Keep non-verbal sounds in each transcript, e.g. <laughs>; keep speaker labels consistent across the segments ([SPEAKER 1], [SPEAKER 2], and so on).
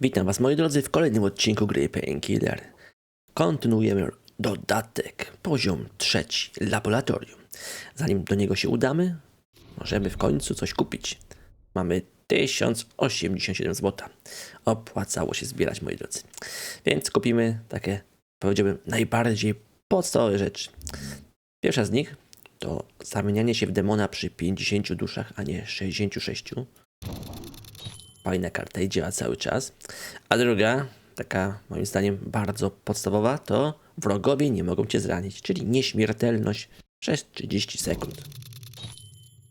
[SPEAKER 1] Witam Was moi drodzy w kolejnym odcinku gry Painkiller. Kontynuujemy dodatek, poziom trzeci, laboratorium. Zanim do niego się udamy, możemy w końcu coś kupić. Mamy 1087 zł. Opłacało się zbierać moi drodzy. Więc kupimy takie, powiedziałbym, najbardziej podstawowe rzeczy. Pierwsza z nich to zamienianie się w demona przy 50 duszach, a nie 66 fajna karta i działa cały czas. A druga, taka moim zdaniem bardzo podstawowa, to wrogowie nie mogą cię zranić, czyli nieśmiertelność przez 30 sekund.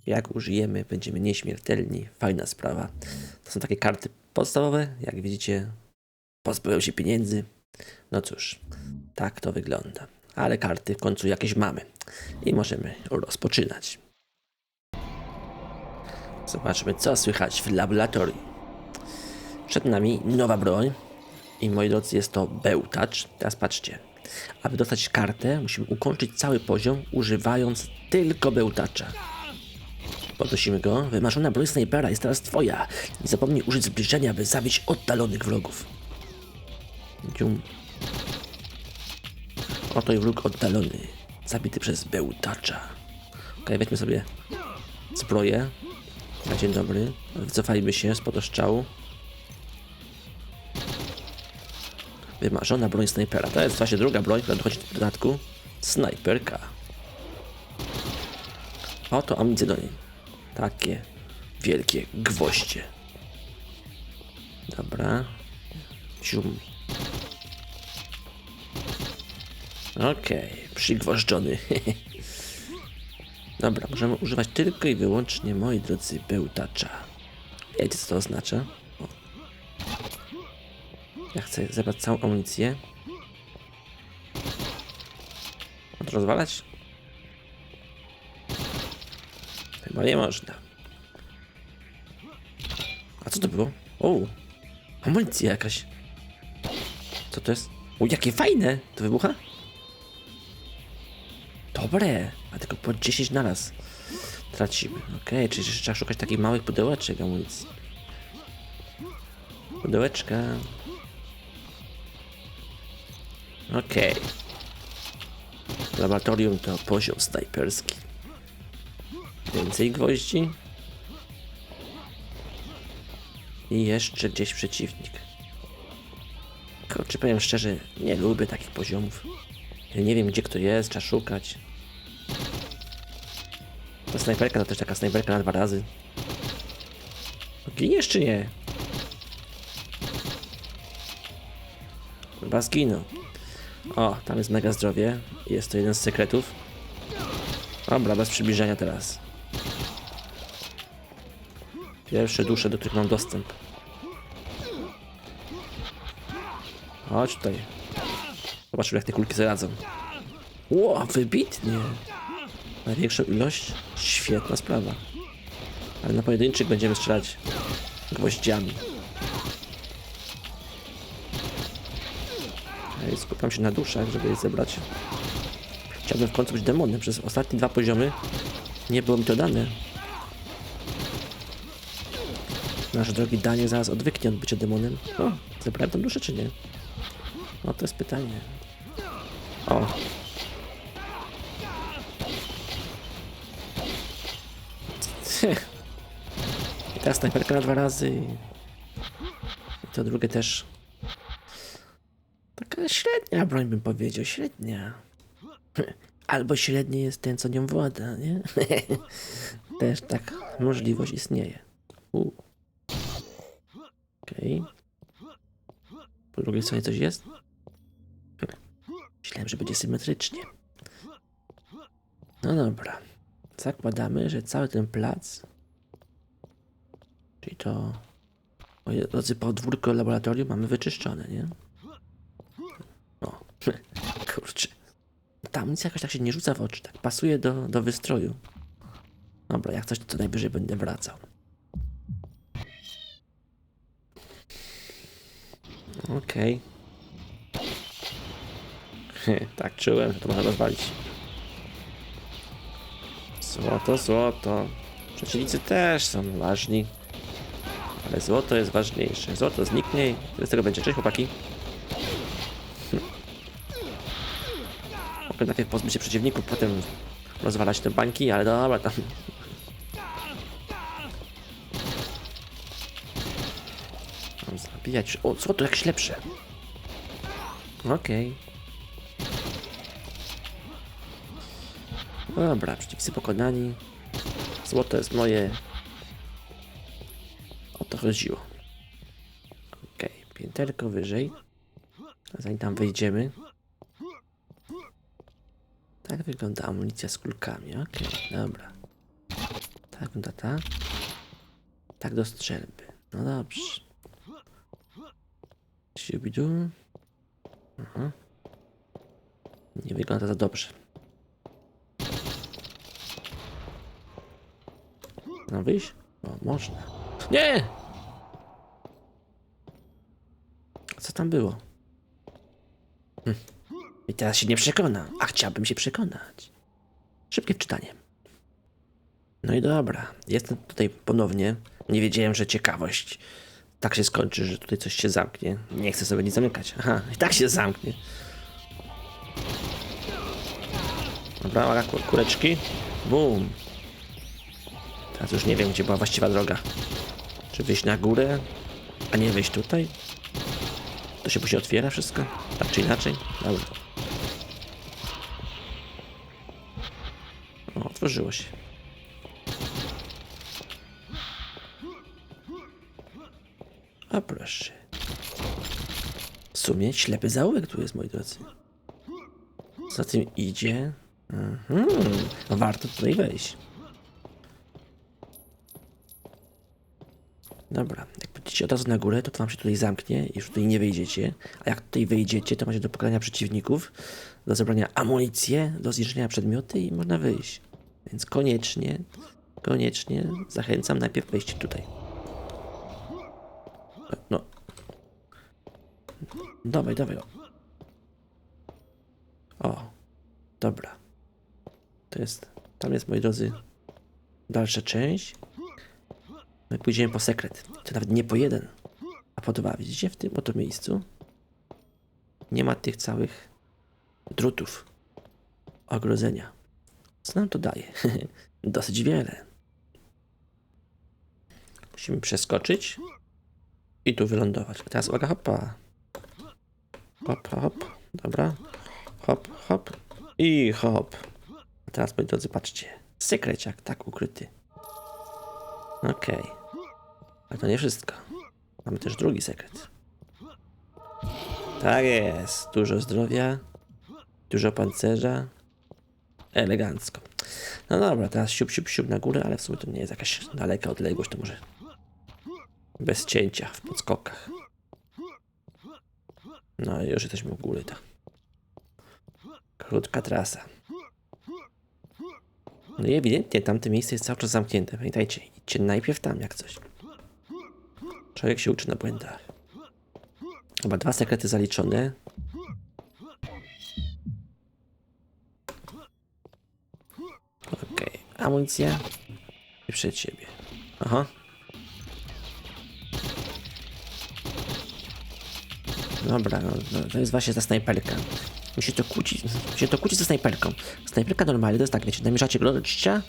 [SPEAKER 1] Jak użyjemy, będziemy nieśmiertelni. Fajna sprawa. To są takie karty podstawowe, jak widzicie, pozbyłem się pieniędzy. No cóż, tak to wygląda. Ale karty w końcu jakieś mamy i możemy rozpoczynać. Zobaczmy, co słychać w laboratorium. Przed nami nowa broń. I moi drodzy, jest to bełtacz. Teraz patrzcie. Aby dostać kartę, musimy ukończyć cały poziom, używając tylko bełtacza. Podnosimy go. Wymarzona broń snajpera jest teraz twoja. Nie zapomnij użyć zbliżenia, by zabić oddalonych wrogów. Dzium. Oto i wróg oddalony. Zabity przez bełtacza. Ok, weźmy sobie zbroję. Na dzień dobry. Wycofajmy się spod oszczału. Wymarzona broń snajpera. To jest właśnie druga broń, która dochodzi w dodatku. Snajperka. Oto amunicje do niej. Takie wielkie gwoździe. Dobra. Cium. Okej, przygwożdżony. <laughs> Dobra, możemy używać tylko i wyłącznie, moi drodzy, bełtacza. Wiecie, co to oznacza? Ja chcę zebrać całą amunicję. Można to rozwalać? Chyba nie można. A co to było? O, amunicja jakaś. Co to jest? O, jakie fajne! To wybucha? Dobre, a tylko po 10 na raz tracimy. Okej, czyli jeszcze trzeba szukać takich małych pudełeczek amunicji. Pudełeczka. Okej. Laboratorium to poziom snajperski. Więcej gwoździ. I jeszcze gdzieś przeciwnik. Kurczę, powiem szczerze, nie lubię takich poziomów. Nie wiem, gdzie kto jest, trzeba szukać. Ta snajperka to też taka snajperka na dwa razy. Giniesz czy nie? Chyba zginął. O, tam jest mega zdrowie. Jest to jeden z sekretów. Dobra, bez przybliżenia teraz. Pierwsze dusze, do których mam dostęp. Chodź tutaj. Zobaczymy, jak te kulki zaradzą. Ło, wybitnie. Największą ilość? Świetna sprawa. Ale na pojedynczych będziemy strzelać gwoździami. Skupiam się na duszach, żeby je zebrać. Chciałbym w końcu być demonem. Przez ostatnie dwa poziomy nie było mi to dane. Nasz drogi Danie zaraz odwyknie od bycia demonem. O, zebrałem tą duszę czy nie? No to jest pytanie. O. <laughs> I teraz snajperka na dwa razy. I to drugie też. Średnia broń bym powiedział, średnia. Albo średni jest ten, co nią włada, nie? <laughs> Też tak możliwość istnieje. Okej. Po drugiej stronie coś jest? Myślałem, że będzie symetrycznie. No dobra. Zakładamy, że cały ten plac, czyli to, drodzy, podwórko laboratorium mamy wyczyszczone, nie? O, kurczę. Ta amunicja jakoś tak się nie rzuca w oczy, tak pasuje do, do wystroju. Dobra, jak coś, to najwyżej będę wracał. Okej. tak czułem, że to można rozwalić. Złoto, złoto. Przeciwnicy też są ważni. Ale złoto jest ważniejsze. Złoto zniknie tyle z tego będzie. Cześć chłopaki. Mogę najpierw pozbyć się przeciwników, potem rozwalać te bańki, ale dobra tam. Mam zabijać. O, złoto jakieś lepsze. Okej. Dobra, przeciwnicy pokonani. Złoto jest moje. O to chodziło. Okej, pięterko wyżej. Zanim tam wejdziemy. Tak wygląda amunicja z kulkami. Okej, dobra. Tak wygląda ta. Tak do strzelby. No dobrze. Siubidu. Aha. Nie wygląda to dobrze. No wyjść? O, można. Nie! Co tam było? Hm. I teraz się nie przekona, a chciałbym się przekonać. Szybkie czytanie. No i dobra, jestem tutaj ponownie. Nie wiedziałem, że ciekawość tak się skończy, że tutaj coś się zamknie. Nie chcę sobie nic zamykać. Aha, i tak się zamknie. Dobra, uwaga, ku- kuleczki. Bum. Teraz już nie wiem, gdzie była właściwa droga. Czy wyjść na górę, a nie wyjść tutaj? To się później otwiera wszystko? Tak czy inaczej? Dobra. Otworzyło się. A proszę. W sumie ślepy zaułek tu jest, moi drodzy. Za tym idzie... Mhm. No warto tutaj wejść. Dobra, jak pójdziecie od razu na górę, to to wam się tutaj zamknie i już tutaj nie wyjdziecie. A jak tutaj wyjdziecie, to macie do pokonania przeciwników, do zebrania amunicji, do zniszczenia przedmioty i można wyjść. Więc koniecznie, koniecznie zachęcam najpierw wejście tutaj. No. Dawaj, dawaj. O. Dobra. To jest, tam jest, moi drodzy, dalsza część. My pójdziemy po sekret. To nawet nie po jeden, a po dwa. Widzicie w tym oto miejscu? Nie ma tych całych drutów ogrodzenia. Co nam to daje? <laughs> Dosyć wiele. Musimy przeskoczyć i tu wylądować. Teraz uwaga, hopa. Hop, hop. Dobra. Hop, hop. I hop. A teraz, moi drodzy, patrzcie. Sekreciak, tak ukryty. Okej. Ale to nie wszystko. Mamy też drugi sekret. Tak jest. Dużo zdrowia. Dużo pancerza. Elegancko. No dobra, teraz siup, siup, siup na górę, ale w sumie to nie jest jakaś daleka odległość, to może bez cięcia w podskokach. No i już jesteśmy u góry, to. Krótka trasa. No i ewidentnie tamte miejsce jest cały czas zamknięte. Pamiętajcie, idźcie najpierw tam jak coś. Człowiek się uczy na błędach. Chyba dwa sekrety zaliczone. Amunicja i przed siebie. Aha. Dobra, no, no, to jest właśnie ta snajperka. Musi to kłócić, musi to kłócić ze snajperką. Snajperka normalnie to jest tak, wiecie, namierzacie gościa,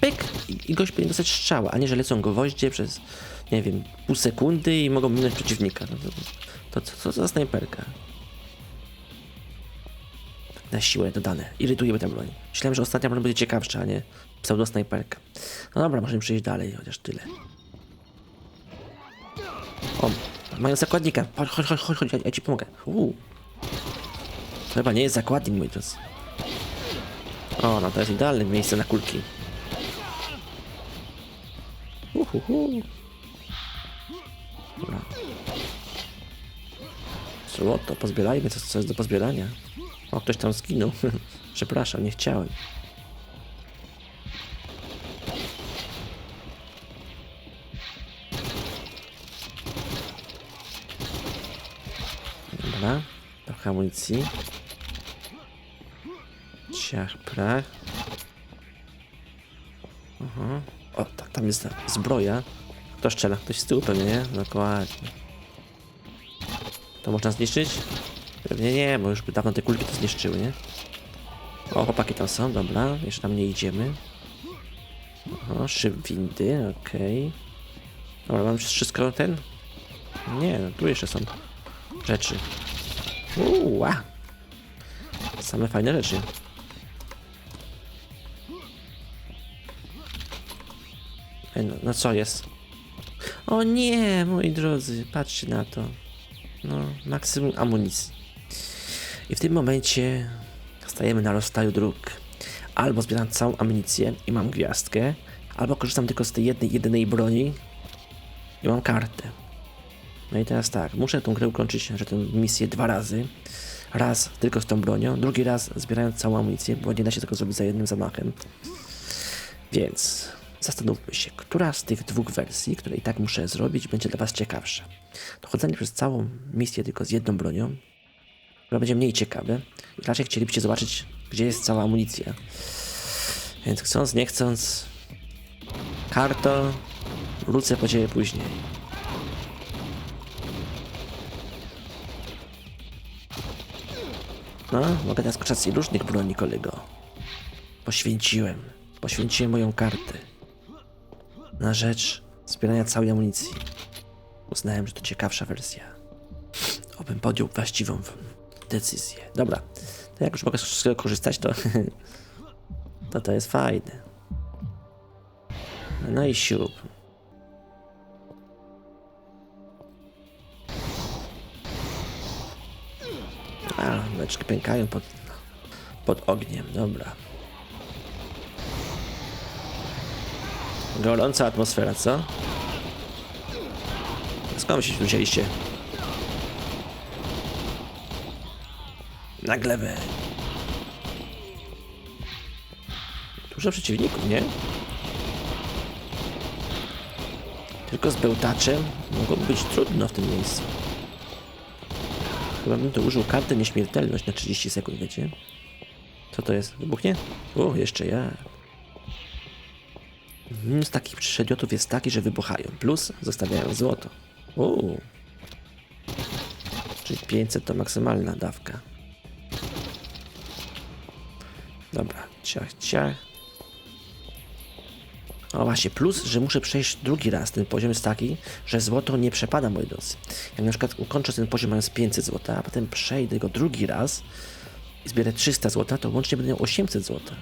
[SPEAKER 1] pyk i, i gość powinien dostać strzała, a nie, że lecą gwoździe przez, nie wiem, pół sekundy i mogą minąć przeciwnika. No, to, to, za snajperka? Na siłę dodane. Irytuje mnie ta broń. Myślałem, że ostatnia broń będzie ciekawsza, a nie pseudo snajperka. No dobra, możemy przejść dalej, chociaż tyle. O, mają zakładnika. Chodź, chodź, chodź, chodź, ja, ci pomogę. Uu. To chyba nie jest zakładnik, mój drodzy. O, no to jest idealne miejsce na kulki. Uhuhu. Dobra. Złoto, pozbierajmy co, co jest do pozbierania. O, ktoś tam zginął. <laughs> Przepraszam, nie chciałem. Dobra, trochę amunicji. Ciach, prach. Aha. O, ta, tam jest zbroja. Kto strzela? Ktoś z tyłu pewnie, nie? Dokładnie. To można zniszczyć? Pewnie nie, bo już by dawno te kulki to zniszczyły, nie? O, chłopaki tam są, dobra. Jeszcze tam nie idziemy. O, szyb windy, okej. Dobra, mam wszystko ten? Nie, no, tu jeszcze są rzeczy. Uuu, ła. Same fajne rzeczy. Ej, no, no co jest? O nie, moi drodzy, patrzcie na to. No, maksimum amunicji. I w tym momencie stajemy na rozstaju dróg. Albo zbieram całą amunicję i mam gwiazdkę, albo korzystam tylko z tej jednej, jedynej broni i mam kartę. No i teraz tak, muszę tą grę ukończyć, że tę misję dwa razy. Raz tylko z tą bronią, drugi raz zbierając całą amunicję, bo nie da się tego zrobić za jednym zamachem. Więc zastanówmy się, która z tych dwóch wersji, które i tak muszę zrobić, będzie dla Was ciekawsza. Dochodzenie przez całą misję tylko z jedną bronią, która będzie mniej ciekawe. I raczej chcielibyście zobaczyć, gdzie jest cała amunicja. Więc chcąc, nie chcąc, karto, wrócę po Ciebie później. No, mogę teraz korzystać z różnych broni, kolego. Poświęciłem, poświęciłem moją kartę na rzecz zbierania całej amunicji. Uznałem, że to ciekawsza wersja. Obym podjął właściwą decyzję. Dobra, to jak już mogę z wszystkiego korzystać, to <laughs> to, to jest fajne. No i siup. A, beczki pękają pod, pod ogniem, dobra. Gorąca atmosfera, co? Skąd się wzięliście? Na glebę. Dużo przeciwników, nie? Tylko z bełtaczem mogłoby być trudno w tym miejscu. Chyba bym to użył karty nieśmiertelność na 30 sekund, wiecie? Co to jest? Wybuchnie? O, jeszcze ja. Minus takich przedmiotów jest taki, że wybuchają. Plus zostawiają złoto. Uuu. Czyli 500 to maksymalna dawka. Dobra, ciach, ciach. O właśnie, plus, że muszę przejść drugi raz. Ten poziom jest taki, że złoto nie przepada, moi drodzy. Jak na przykład ukończę ten poziom mając 500 złota, a potem przejdę go drugi raz i zbierę 300 złota, to łącznie będę miał 800 złota.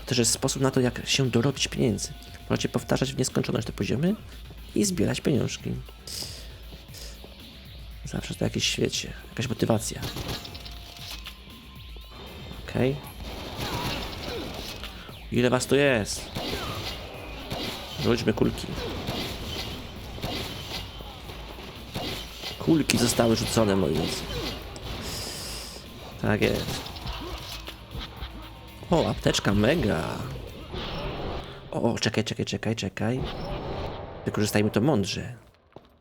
[SPEAKER 1] To też jest sposób na to, jak się dorobić pieniędzy. Możecie powtarzać w nieskończoność te poziomy i zbierać pieniążki. Zawsze to jakieś świecie, jakaś motywacja. Okej. Ile was tu jest? Rzućmy kulki. Kulki zostały rzucone, moi drodzy. Tak jest. O, apteczka mega. O, czekaj, czekaj, czekaj, czekaj. Wykorzystajmy to mądrze.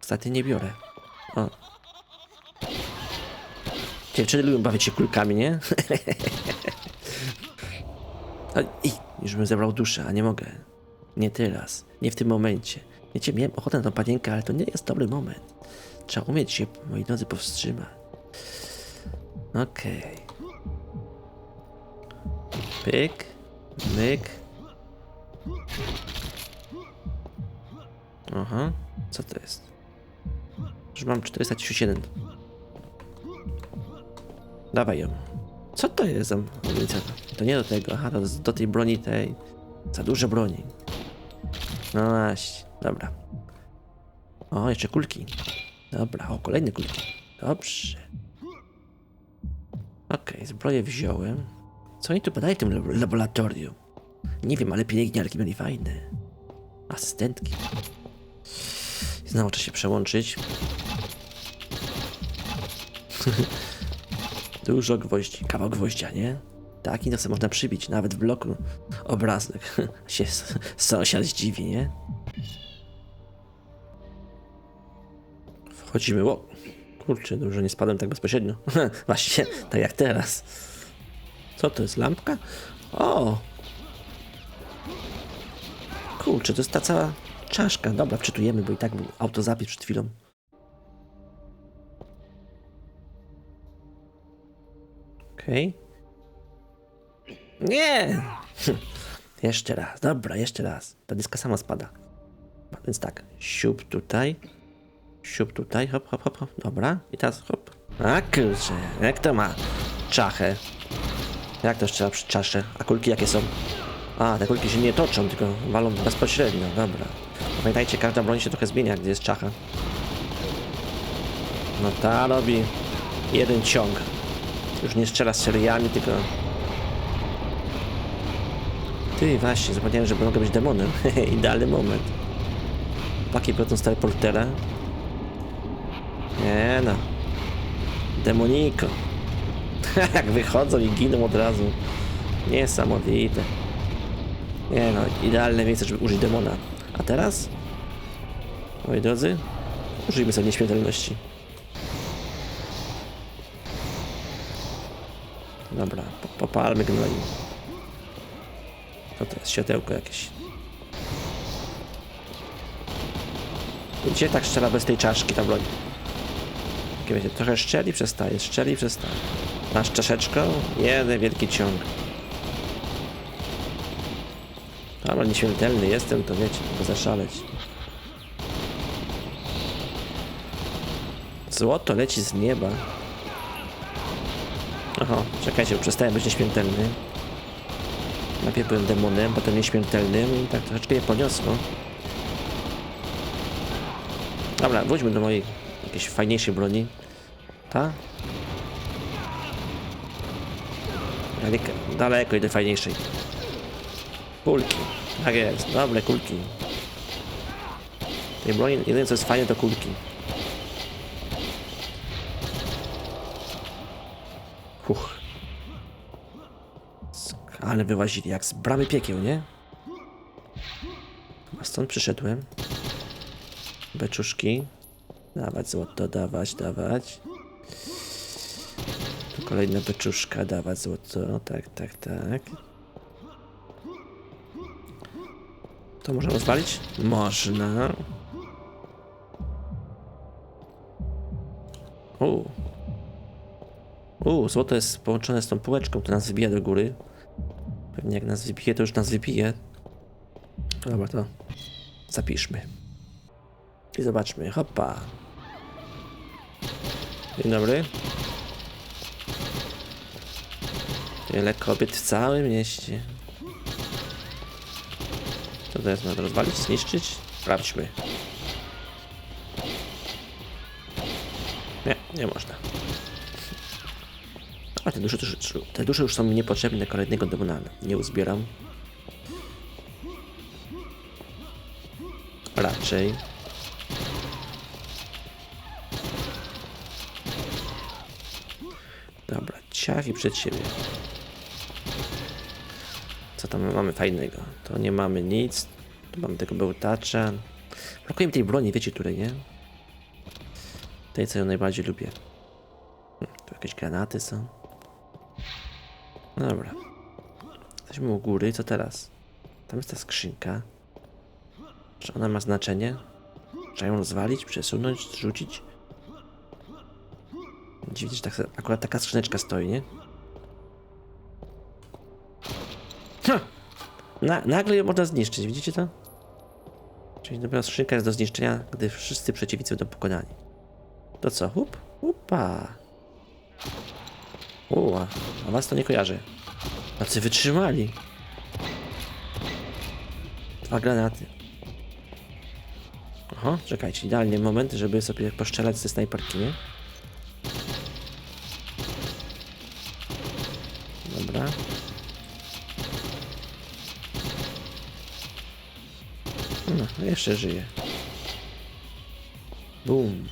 [SPEAKER 1] Ostatnio nie biorę. O. Dziewczyny lubią bawić się kulkami, nie? <laughs> O, I już bym zebrał duszę, a nie mogę. Nie teraz, nie w tym momencie. Wiecie, miałem ochotę na tą panienkę, ale to nie jest dobry moment. Trzeba umieć się, moi drodzy, powstrzymać. Okej. Pyk, myk. Aha, co to jest? Już mam 437. Dawaj ją. Co to jest za amunicja? To nie do tego, aha, to do tej broni tej. Za dużo broni. No właśnie, dobra. O, jeszcze kulki. Dobra, o, kolejne kulki. Dobrze. Okej, zbroję wziąłem. Co oni tu badają w tym lab- laboratorium? Nie wiem, ale pielęgniarki byli fajne. Asystentki. Znowu trzeba się przełączyć. <laughs> Dużo gwoździ, kawał gwoździa, nie? Taki to można przybić, nawet w bloku obrazek. <laughs> się sąsiad zdziwi, nie? Wchodzimy, o! Kurczę, dobrze nie spadłem tak bezpośrednio. <laughs> Właśnie, tak jak teraz. Co to jest, lampka? O! Kurczę, to jest ta cała czaszka. Dobra, wczytujemy, bo i tak był autozapis przed chwilą. Okej. Nie! <laughs> jeszcze raz, dobra, jeszcze raz. Ta dyska sama spada. Więc tak, siup tutaj. Siup tutaj, hop, hop, hop, hop. Dobra, i teraz hop. A kurczę, jak to ma czachę? Jak to strzela przy czasze? A kulki jakie są? A, te kulki się nie toczą, tylko walą bezpośrednio, dobra. Pamiętajcie, każda broń się trochę zmienia, gdy jest czacha. No ta robi jeden ciąg. Już nie strzela seriami, tylko... Ty, właśnie, zapomniałem, że mogę być demonem. <laughs> Idealny moment. Paki potem stare portera. Nie no. Demoniko. <laughs> Jak wychodzą i giną od razu. Niesamowite. Nie no, idealne miejsce, żeby użyć demona. A teraz? Moi drodzy, użyjmy sobie nieśmiertelności. Dobra, po, popalmy gnoi. To teraz światełko jakieś. Widzicie, tak strzela bez tej czaszki ta broń. Takie wiecie, trochę szczeli, przestaje, szczeli, przestaje. Masz czaszeczką? Jeden wielki ciąg. Ale nieśmiertelny jestem, to wiecie, mogę zaszaleć. Złoto leci z nieba. Oho, czekajcie, przestałem być nieśmiertelny. Najpierw byłem demonem, potem nieśmiertelnym i tak troszeczkę je poniosło. Dobra, wróćmy do mojej jakiejś fajniejszej broni. Ta? Daleko, daleko idę fajniejszej. Kulki. Tak jest, dobre kulki. Tej broni jedyne co jest fajne to kulki. Huch. Ale wyłazili jak z bramy piekieł, nie? Chyba stąd przyszedłem. Beczuszki. Dawać złoto, dawać, dawać. Tu kolejna beczuszka, dawać złoto. Tak, tak, tak. To można rozwalić? Można. U. U, złoto jest połączone z tą półeczką, to nas wybija do góry. Pewnie jak nas wybije, to już nas wybije. Dobra, to zapiszmy. I zobaczmy. Hopa. Dzień dobry. Tyle kobiet w całym mieście. Co to jest? To rozwalić? Zniszczyć? Sprawdźmy. Nie, nie można. A te dusze, też- te dusze już są mi niepotrzebne kolejnego demona. Nie uzbieram. Raczej. Dobra, ciach i przed siebie. Co tam mamy fajnego? To nie mamy nic. Tu mamy tego bełtacza. Brakuje mi tej broni, wiecie której, nie? Tej, co ją najbardziej lubię. Hm, Tu jakieś granaty są. No dobra. Jesteśmy u góry, co teraz? Tam jest ta skrzynka. Czy ona ma znaczenie? Trzeba ją rozwalić, przesunąć, zrzucić? Dziwnie, że tak, akurat taka skrzyneczka stoi, nie? Ha! Na, nagle ją można zniszczyć, widzicie to? Czyli dopiero skrzynka jest do zniszczenia, gdy wszyscy przeciwnicy będą pokonani. To co? Hup? Upa! Uła, a was to nie kojarzy. Tacy wytrzymali. Dwa granaty. Oho, czekajcie, idealny moment, żeby sobie poszczelać ze snajperki, nie? Dobra. No, jeszcze żyje. Boom.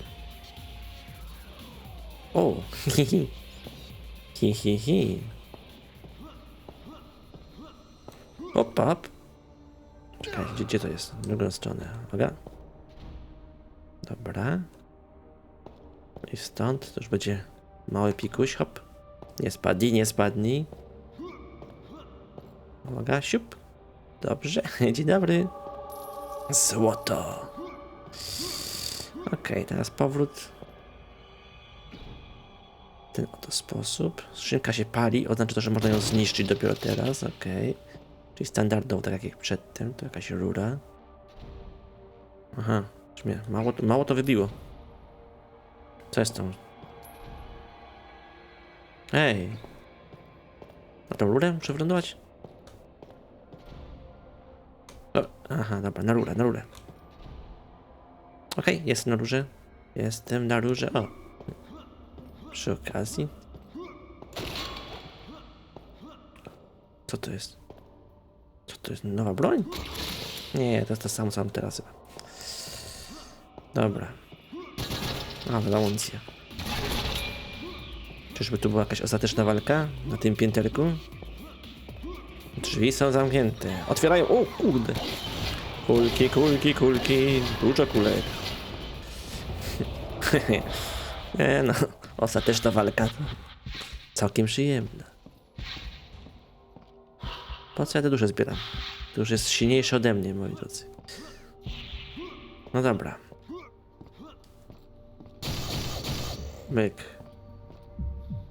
[SPEAKER 1] O, <laughs> hi hi. Hi. Hop, hop. Czekaj, gdzie, gdzie to jest? W drugą stronę. Uwaga. Dobra. I stąd to już będzie mały pikuś, hop. Nie spadnij, nie spadnij. Uwaga, siup. Dobrze, <laughs> dzień dobry. Złoto. Okej, teraz powrót. Ten oto sposób. Skrzynka się pali, oznacza to, że można ją zniszczyć dopiero teraz, okej. Czyli standardowo, tak jak przedtem, to jakaś rura. Aha, mnie mało, mało to wybiło. Co jest tam? Ej! Na tą rurę muszę wylądować? O, aha, dobra, na rurę, na rurę. Okej, jestem na rurze. Jestem na rurze. O! Przy okazji. Co to jest? Co to jest? Nowa broń? Nie, to jest to samo, co mam teraz. Dobra. A, amuncja. Czyżby tu była jakaś ostateczna walka na tym pięterku? Drzwi są zamknięte. Otwierają. O kurde. Kulki, kulki, kulki. Dużo kulek. <laughs> Nie no, ostateczna walka całkiem przyjemna. Po co ja te dusze zbieram? To już jest silniejsze ode mnie, moi drodzy. No dobra. Myk.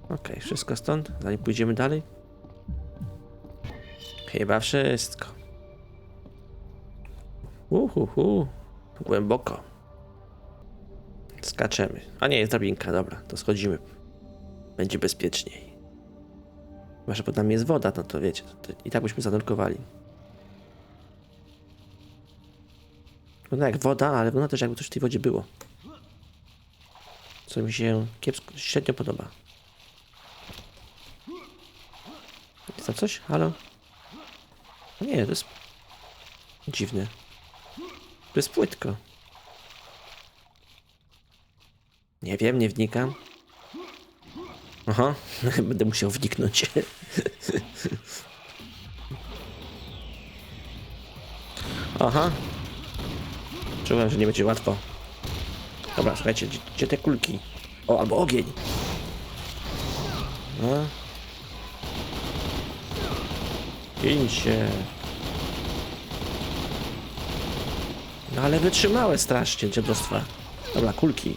[SPEAKER 1] Okej, wszystko stąd, zanim pójdziemy dalej. Chyba wszystko. Uhuhu. Głęboko. Skaczemy. A nie, jest drabinka, dobra, to schodzimy. Będzie bezpieczniej. Chyba, że pod nami jest woda, no to wiecie, to i tak byśmy zanurkowali. Wygląda jak woda, ale wygląda też jakby coś w tej wodzie było. Co mi się kiepsko, średnio podoba. Jest tam coś? Halo? Nie, to jest dziwne. To jest płytko. Nie wiem, nie wnikam. Aha, <laughs> będę musiał wniknąć. Aha. Czułem, że nie będzie łatwo. Dobra, słuchajcie, gdzie, gdzie te kulki? O, albo ogień. No. Giń się. No ale wytrzymałe strasznie dziadostwa. Dobra, kulki.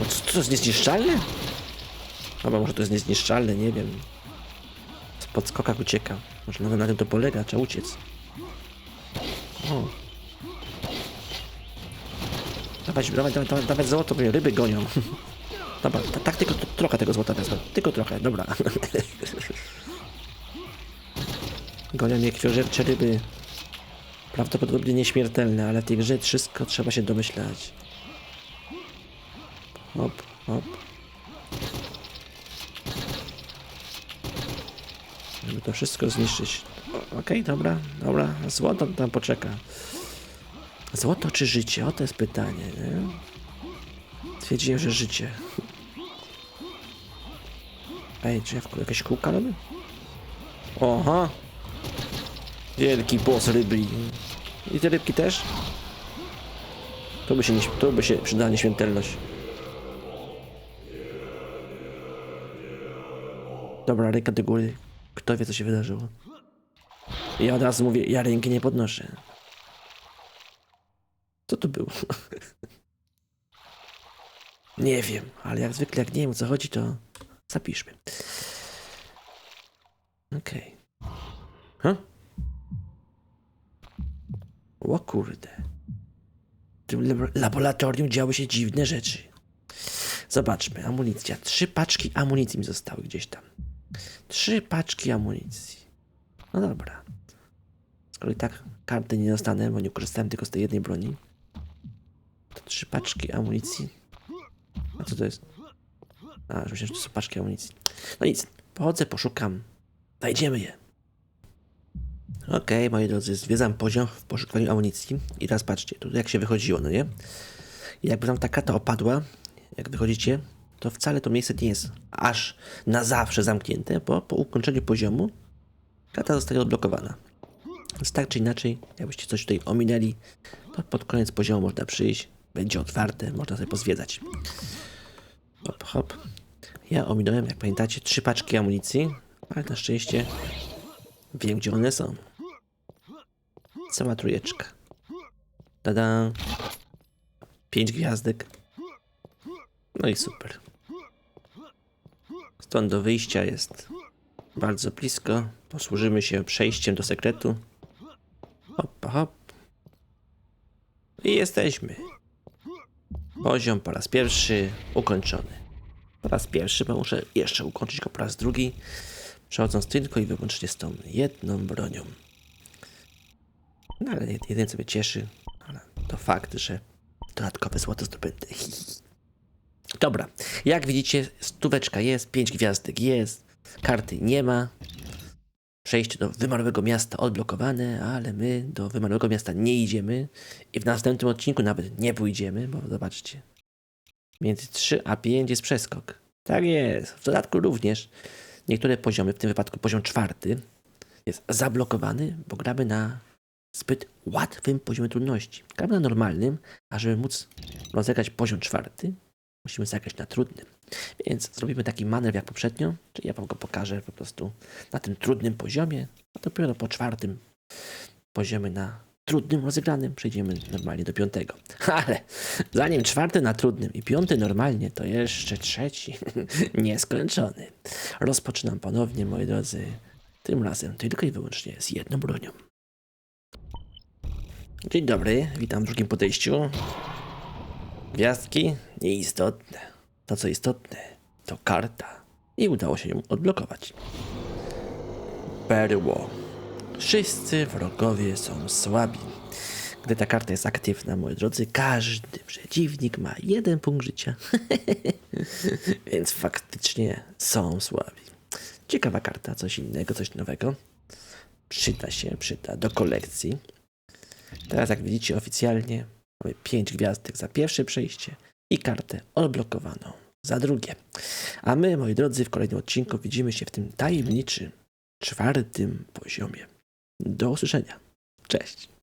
[SPEAKER 1] No to jest niezniszczalne? Dobra, może to jest niezniszczalne, nie wiem. Z podskokach ucieka. Może nawet na tym to polega, trzeba uciec. O. Dawać, dawać, dawać, dawać, złoto, bo ryby gonią. <laughs> Dobra, ta- tak tylko trochę tego złota wezmę. Tylko trochę, dobra. <laughs> Gonią mnie krwiożercze ryby. Prawdopodobnie nieśmiertelne, ale w tej grze wszystko trzeba się domyślać. Hop, hop. Żeby to wszystko zniszczyć. Okej, dobra, dobra. Złoto tam poczeka. Złoto czy życie? O to jest pytanie, nie? Stwierdziłem, że życie. Ej, w jakieś kółka robię? Oha! Wielki boss ryby. I te rybki też? To by się, nie, to by się przydała nieśmiertelność. Dobra, ręka do góry. Kto wie, co się wydarzyło? Ja od razu mówię, ja ręki nie podnoszę. Co to było? <laughs> nie wiem, ale jak zwykle, jak nie wiem o co chodzi, to zapiszmy. Okej. Okay. Huh? O kurde. W tym lab- laboratorium działy się dziwne rzeczy. Zobaczmy, amunicja. Trzy paczki amunicji mi zostały gdzieś tam. Trzy paczki amunicji. No dobra. Skoro i tak karty nie dostanę, bo nie korzystałem tylko z tej jednej broni, to trzy paczki amunicji. A co to jest? A, że myślałem, że to są paczki amunicji. No nic, pochodzę, poszukam. Znajdziemy je. Okej, moi drodzy, zwiedzam poziom w poszukiwaniu amunicji. I teraz patrzcie, tu jak się wychodziło, no nie? I jakby tam ta karta opadła, jak wychodzicie, to wcale to miejsce nie jest aż na zawsze zamknięte, bo po ukończeniu poziomu karta zostaje odblokowana. Więc tak czy inaczej, jakbyście coś tutaj ominęli, to pod koniec poziomu można przyjść, będzie otwarte, można sobie pozwiedzać. Hop, hop. Ja ominąłem, jak pamiętacie, trzy paczki amunicji, ale na szczęście Wiem, gdzie one są. Cała trójeczka. Tada. Pięć gwiazdek. No i super. Stąd do wyjścia jest bardzo blisko. Posłużymy się przejściem do sekretu. Hop, hop. I jesteśmy. Poziom po raz pierwszy ukończony. Po raz pierwszy, bo muszę jeszcze ukończyć go po raz drugi. Przechodząc tylko i wyłącznie z tą jedną bronią. No ale jedynie co mnie cieszy, ale to fakt, że dodatkowe złoto zdobędę. <laughs> Dobra, jak widzicie, stóweczka jest, pięć gwiazdek jest, karty nie ma. Przejście do wymarłego miasta odblokowane, ale my do wymarłego miasta nie idziemy i w następnym odcinku nawet nie pójdziemy, bo zobaczcie, między 3 a 5 jest przeskok. Tak jest. W dodatku również niektóre poziomy, w tym wypadku poziom czwarty, jest zablokowany, bo gramy na zbyt łatwym poziomie trudności. Gramy na normalnym, a żeby móc rozegrać poziom czwarty, musimy zagrać na trudnym. Więc zrobimy taki manewr jak poprzednio, czyli ja wam go pokażę po prostu na tym trudnym poziomie, a dopiero po czwartym poziomie na trudnym rozegranym przejdziemy normalnie do piątego. <laughs> Ale zanim czwarty na trudnym i piąty normalnie, to jeszcze trzeci <laughs> nieskończony. Rozpoczynam ponownie, moi drodzy, tym razem tylko i wyłącznie z jedną bronią. Dzień dobry, witam w drugim podejściu. Gwiazdki nieistotne. To co istotne, to karta. I udało się ją odblokować. Perło. Wszyscy wrogowie są słabi. Gdy ta karta jest aktywna, moi drodzy, każdy przeciwnik ma jeden punkt życia. <laughs> Więc faktycznie są słabi. Ciekawa karta, coś innego, coś nowego. Przyda się, przyda do kolekcji. Teraz, jak widzicie, oficjalnie mamy 5 gwiazdek za pierwsze przejście i kartę odblokowaną za drugie. A my, moi drodzy, w kolejnym odcinku widzimy się w tym tajemniczym czwartym poziomie. Do usłyszenia. Cześć.